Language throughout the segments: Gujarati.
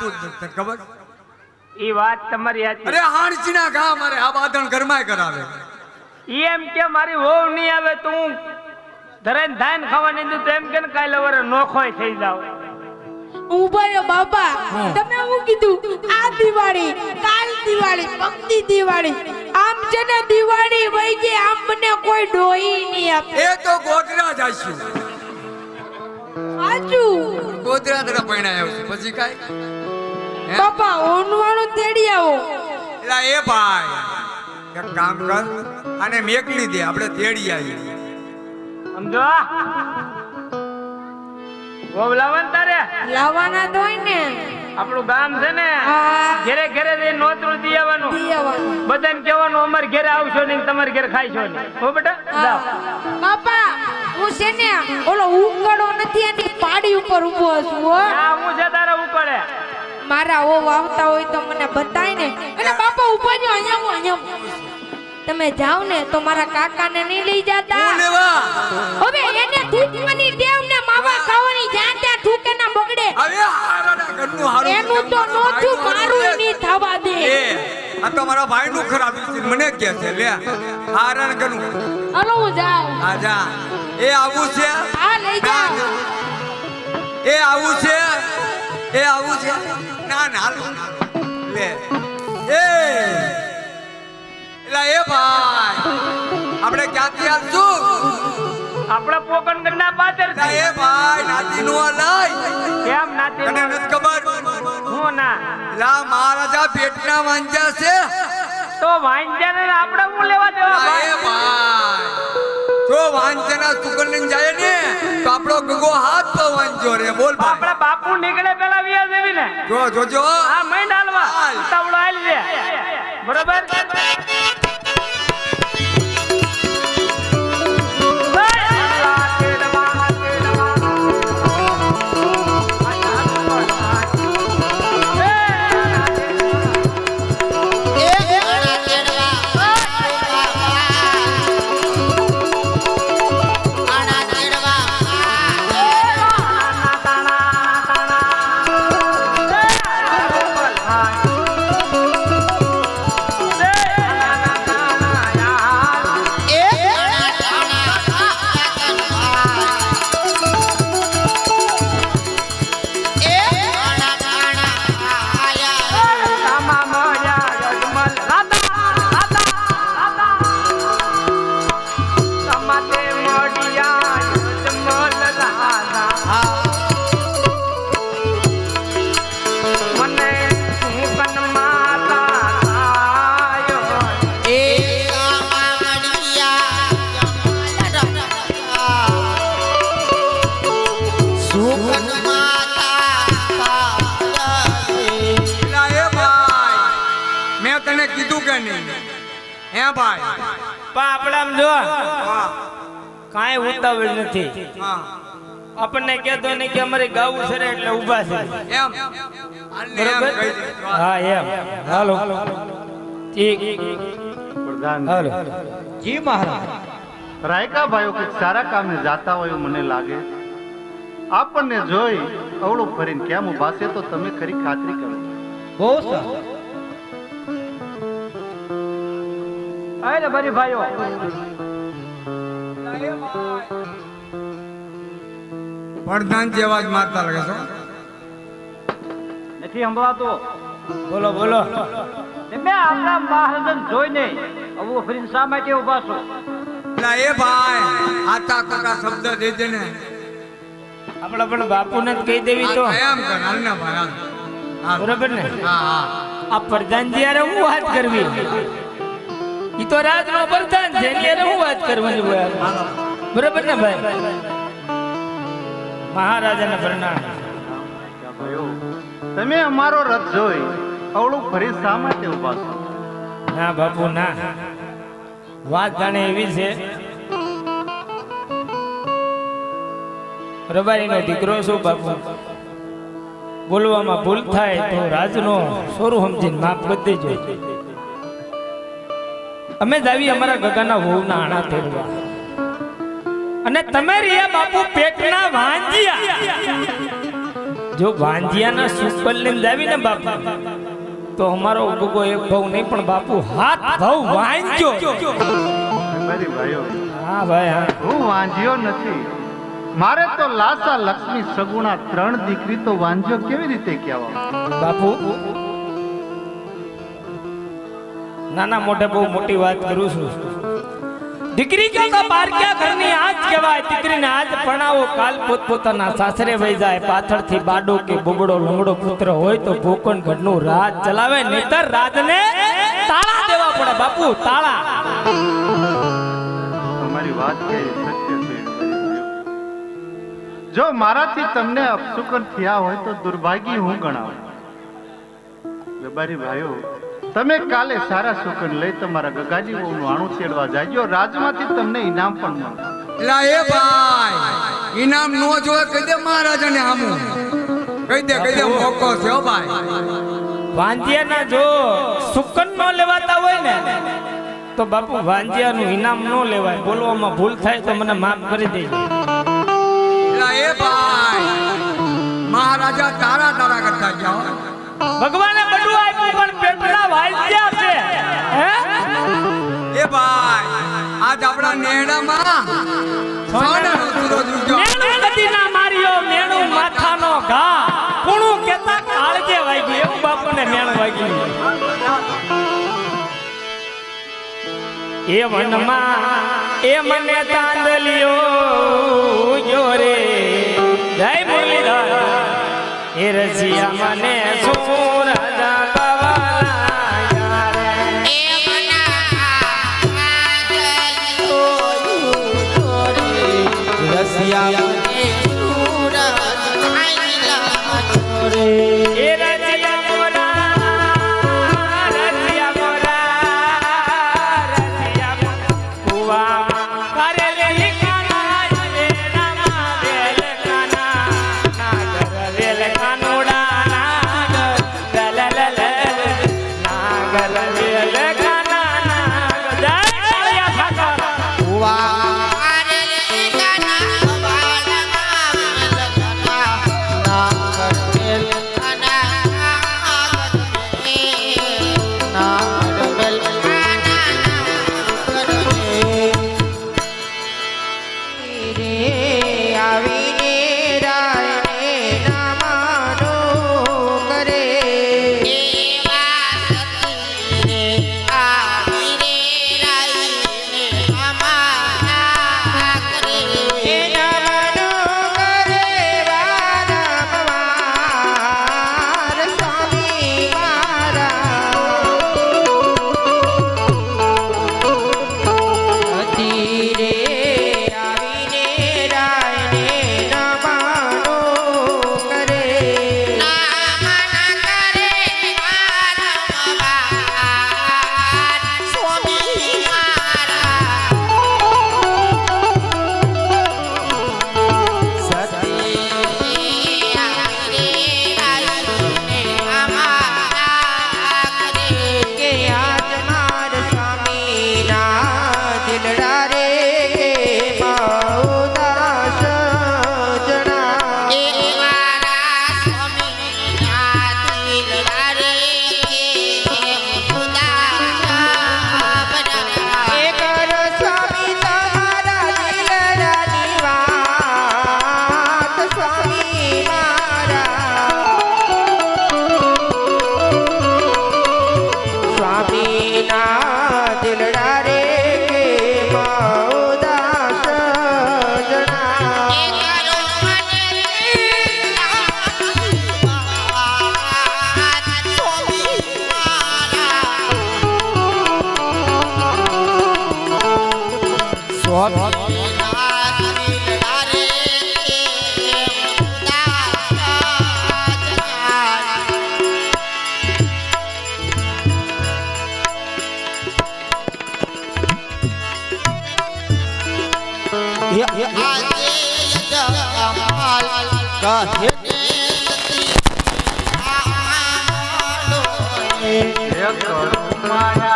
કાંઈ જ નથી ખબર? એ વાત તમારી સાચી. અરે હાણચીના ઘા મારે આ બાદણ ઘરમાં કરાવે. ઈ એમ કે મારી વહુ નહીં આવે તો હું ધરાઈને ધાન ખાવાની દઉં તો એમ કે ને કાલે વરે નોખોય થઈ જાવ. ઊભા બાપા. તમે હું કીધું? આ દિવાળી કાલ દિવાળી પગની દિવાળી. આમ છે ને દિવાળી વહી ગઈ આમ મને કોઈ ડોહી નહીં આપે. એ તો ગોધરા જશું સાચું. ગોધરા તરફ પૈણા આવશે પછી કાંઈ? બાપા ઓનવાળું તેડી આવો. એલા એ ભાઈ એક કામ કર અને મેકલી દે આપણે તેડી આવીએ. સમજો? વહુ લાવન તારે? લાવવાના તો હોય ને. આપણું ગામ છે ને ઘેરે ઘેરે જઈ નોતરું દી આવવાનું. બધાને કહેવાનું અમારે ઘેરે આવશો નહીં તમારે ઘેર ખાઈશો નહીં. હો બેટા બાપા હું છે ને ઓલો ઉકડો નથી એની પાડી ઉપર ઊભો છું હો. હું છે તારા ઉપડે મારા ઓ વાવતા હોય તો મને બતાય ને. અને બાપા ઊભા જો અહીંયા હું અહીંયા તમે જાવ ને તો મારા કાકાને નહીં લઈ જતા. હવે એને થૂકવાની દેવ ને માવા ખાવાની જ્યાં ત્યાં થૂકે ના બગડે એનું તો નોથું મારું નહીં થવા દે. આ તો મારા ભાઈનું ખરાબ છે મને કે છે લે. હારણ ઘરનું. હલો હું જાઉં. જા. એ આવું છે? હા લઈ જા એ આવું છે? એ આવું છે? ના ના. લે. એ. એલા એ ભાઈ. આપણે ક્યાંથી આવશું આપણા પોકણ ગઢના પાદર છે એ ભાઈ નાતી નું લઈ. કેમ નાતી તને નથી ખબર? હું ના. લા મહારાજા પેટના વાંચ્યા છે. તો વાંચ્યા ને આપણે હું લેવા દેવા ભાઈ એ ભાઈ? જો વાંચના લઈને જાય ને તો આપણો ગગો હાથ પર વાંચો રે બોલ આપણા બાપુ નીકળે પેલા વ્યાજ દેવી ને. જો જોજો. હા મૈન હાલવા. હાલ. હાલ દે બરોબર? ક્યાં ભાઈ? પણ આપણે આમ જો. હા કાંઈ ઉતાવળ નથી. હા. આપણને કહેતો નહીં કે અમારે ગાવું છે ને એટલે ઊભા છે. એમ. હા એમ. હાલો. ઠીક. પ્રધાન. હાલો. જી મહારાજ. રાયકા ભાઈઓ કંઈક સારા કામે જાતા હોય એવું મને લાગે. આપણને જોઈ અવળું ફરીને કેમ ઊભા છે તો તમે ખરી ખાતરી કરો. બહુ સારું. અરે ભરી ભાઈઓ. પ્રધાન જેવા જ મારતા લાગે છો નથી સંભળાતો? બોલો બોલો. તમે આપણા મહારાજન જોઈને અવળું ફરીને શા માટે ઊભા છો? ના એ ભાઈ આતા કટા શબ્દ દેજે ને. આપણે પણ બાપુને જ કહી દેવી તો. આ એમ કર હાલ ને ભાઈ. બરોબર ને? હા હા. આ પ્રધાનજી યારે હું વાત કરવી? ઈ તો રાજનો પ્રધાન છે એની અરે હું વાત કરવાની હોય બરાબર બરોબર ને ભાઈ? મહારાજાને પ્રણામ. તમે અમારો રથ જોઈ અવળું ફરી શા માટે ઊભા છો? ના બાપુ ના. વાત જાણે એવી છે. રબારીનો દીકરો છું બાપુ? બોલવામાં ભૂલ થાય તો રાજનો સોરું સમજીને માફ કરી દેજો અમે જાવી અમારા ગગાના વહુના આણા તેડવા. અને તમે રે બાપુ પેટના વાંજિયા જો વાંજિયાના સુપલ લઈને જાવી ને બાપુ તો અમારો ગગો એક ભાવ નહીં પણ બાપુ હાથ ભાવ વાંજ્યો હા ભાઈ હા. હું વાંધ્યો નથી. મારે તો લાસા લક્ષ્મી સગુણા ત્રણ દીકરી તો વાંધ્યો કેવી રીતે કહેવા? બાપુ નાના મોઢે બહુ મોટી વાત કરું છું. દીકરી ક્યાં તો બારક્યા ઘરની આજ કહેવાય? દીકરીને આજ પરણાવો કાલ પોતપોતાના સાસરે વહી જાય. પાછળથી બાડો કે બોબડો, લંગડો પુત્ર હોય તો ભોકન ઘરનું રાજ ચલાવે, નહીતર રાજને તાળા દેવા પડે. બાપુ, તાળા. તમારી વાત કે જો મારાથી તમને અપશુકન થયા હોય તો દુર્ભાગ્ય હું ગણાવું. વેપારી ભાઈઓ તમે કાલે સારા સુકન લઈ તમારા ગગાજી વહુનું આણું તેડવા જાજો. રાજમાંથી તમને ઇનામ પણ મળે. એલા એ ભાઈ ઇનામ નો જોવે કહી દે મહારાજાને આમું કહી દે કહી દે મોકો છે હો ભાઈ. વાંજિયાના જો સુકન ન લેવાતા હોય ને તો બાપુ વાંજિયાનું ઇનામ નો લેવાય. બોલવામાં ભૂલ થાય તો મને માફ કરી દેજો. એ ભાઈ મહારાજા તારા તારા કરતા જાઓ. ભગવાને પેટના ક્યાં છે. હે? એ ભાઈ આજ આપણા નેડામાં સોનાનો સૂરજ ઉગ્યો મેણું કદી ના માર્યો મેણું માથાનો ઘા. કુણું કેતા કાળજે વાગી એવું બાપુને મેણ વાગી એ વનમાં એ મને તાંદલિયો રે. જય મુરલીધર એ રસિયા મને શું মারা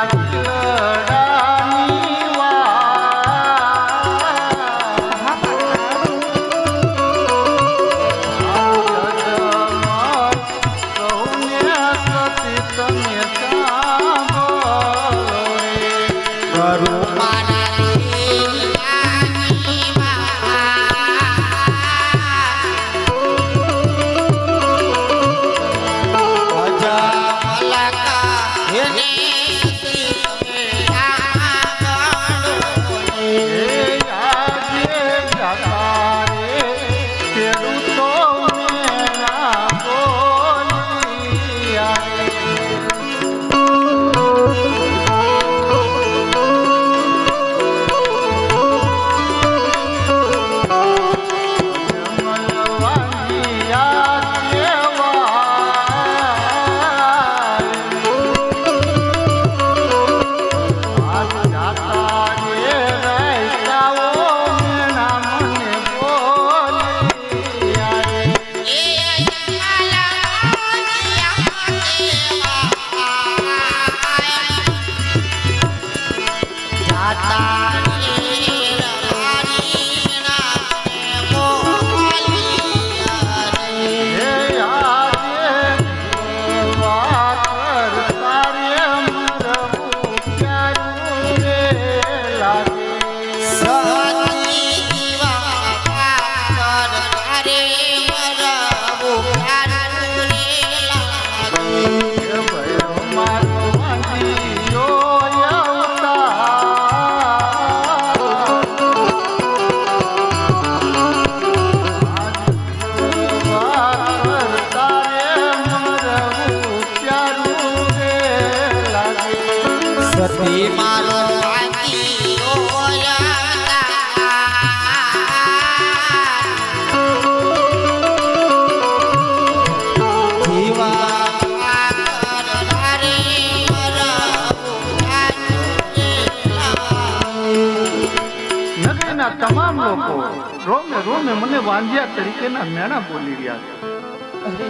રહ્યા ને મને વાંજિયા તરીકેના મેણા બોલી રહ્યા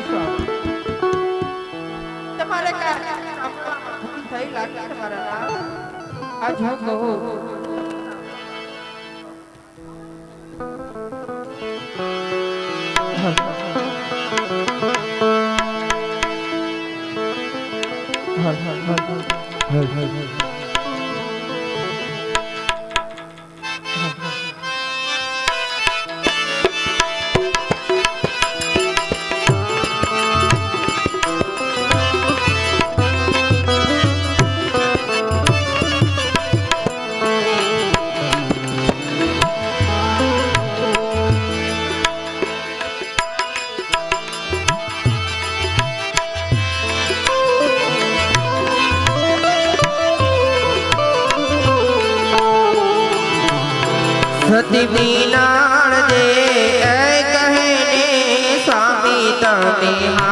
છો તમારે થઈ લાગે તમારા આ જો કહો સતી બીનાણ દે કહે સ્વામી તમે હા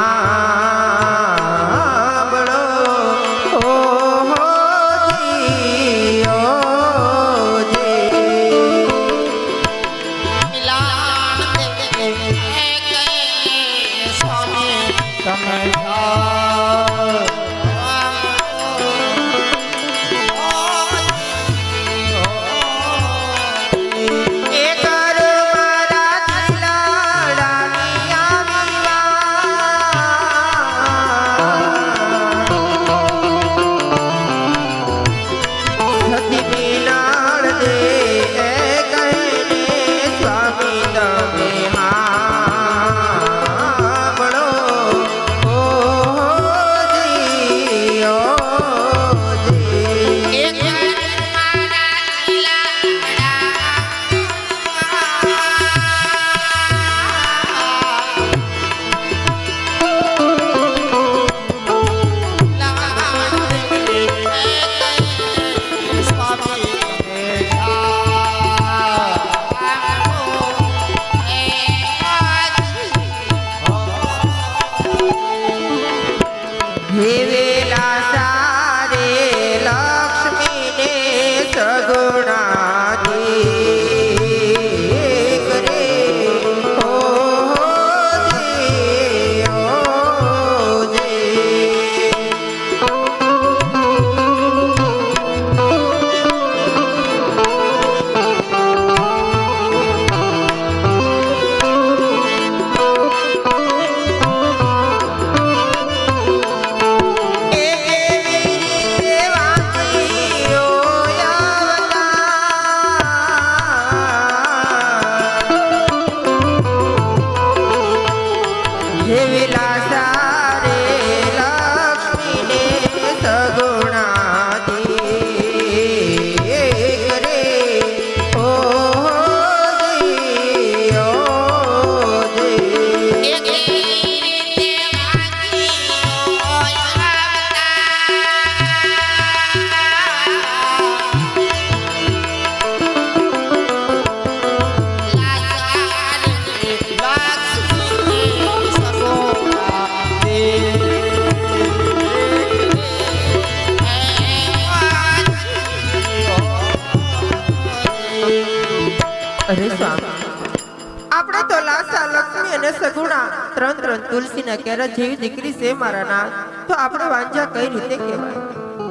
તુલસીના જેવી દીકરી છે મારા નાથ તો આપણે વાંજા કઈ રીતે કહેવાય?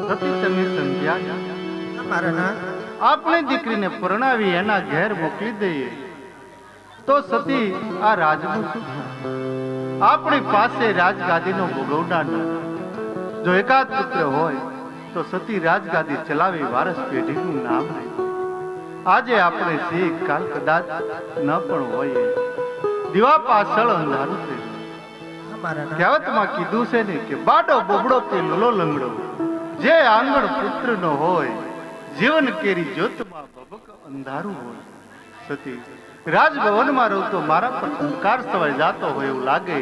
સતી તમે સમજ્યા? મારા નાથ આપણે દીકરીને પરણાવી એના ઘેર મોકલી દઈએ. તો સતી આ રાજનું શું આપણી પાસે રાજગાદીનો ભોગવનાર. જો એકાદ પુત્ર હોય તો સતી રાજગાદી ચલાવી વારસ પેઢીનું નામ રહે આજે આપણે શીખ કાલ કદાચ ન પણ હોઈએ. દીવા પાછળ અંધારું નાથ કહેવતમાં કીધું છે ને કે બાડો બોબડો કે લલો લંગડો. જે આંગણ પુત્ર નો હોય જીવન કેરી જ્યોતમાં બબક અંધારું હોય. સતી રાજભવનમાં રહું તો મારા પર અંધકાર સવાય જાતો હોય એવું લાગે.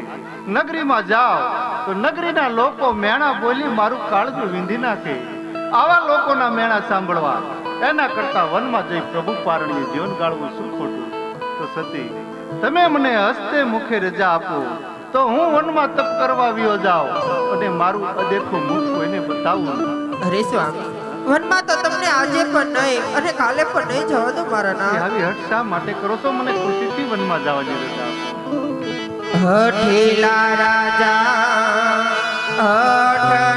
નગરીમાં જાઓ તો નગરીના લોકો મેણા બોલી મારું કાળજું વીંધી નાખે. આવા લોકોના મેણા સાંભળવા. એના કરતા વનમાં જઈ પ્રભુ પારણીએ જીવન ગાળવું શું ખોટું? તો સતી તમે મને હસ્તે મુખે રજા આપો. તો હું વનમાં તપ કરવા વિયો જાઉં. અને મારું અદેખું મુખ કોઈને બતાવું અરે સ્વામી વનમાં તો તમને આજે પણ નહીં અને કાલે પણ નહીં જવા દો મારા ના આવી હટ શા માટે કરો છો? મને ખુશીથી વનમાં જવા આપો હઠેલા રાજા હઠડા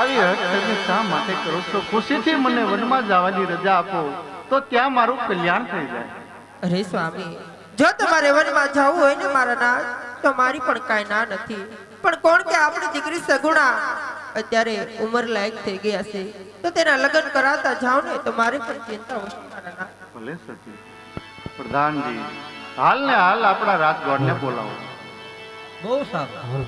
આવી તમે શા માટે કરો છો? ખુશીથી મને વનમાં જવાની રજા આપો. તો ત્યાં મારું કલ્યાણ થઈ જાય. અરે સ્વામી જો તમારે વનમાં જવું હોય ને મારા નાથ તો મારી પણ કાંઈ ના નથી. પણ કોણ કે આપણી દીકરી સગુણા? અત્યારે ઉંમર લાયક થઈ ગયા છે તો તેના લગ્ન કરાતા જાવ ને તો મારી પણ ચિંતા ઓછી ભલે સચિવ પ્રધાનજી હાલ ને હાલ આપણા રાજગોળને બોલાવો. બહુ સારું.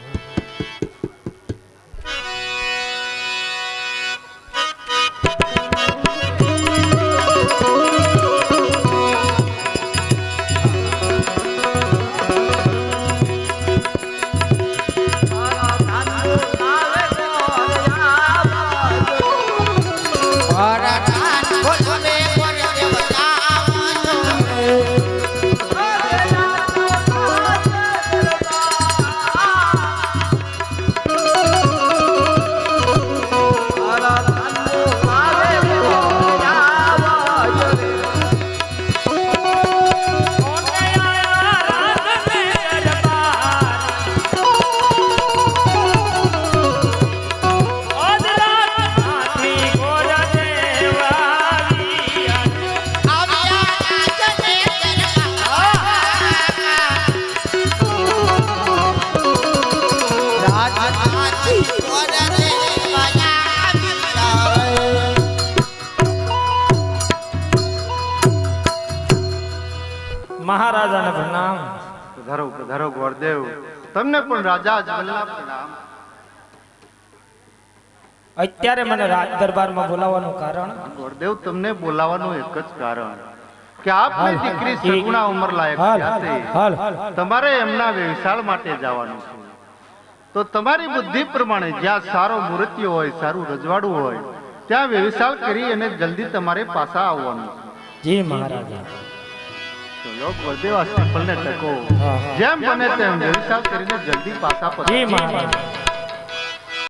મહારાજાને પ્રણામ. પધારો પધારો ગોરદેવ. તમને પણ રાજા જ પ્રણામ અત્યારે મને રાજ દરબારમાં બોલાવવાનું કારણ? ગોરદેવ તમને બોલાવવાનું એક જ કારણ કે આપની દીકરી સગુણા ઉંમર લાયક છે. તમારે એમના વ્યવસાય માટે જવાનું છે. તો તમારી બુદ્ધિ પ્રમાણે જ્યાં સારો મૂર્તિઓ હોય સારું રજવાડું હોય ત્યાં વ્યવસાય કરી અને જલ્દી તમારે પાછા આવવાનું. જી મહારાજા. લોક ટકો. હા. જેમ બને તેમ વ્યવસાય કરીને જલ્દી પાછા પછી મહારાજા.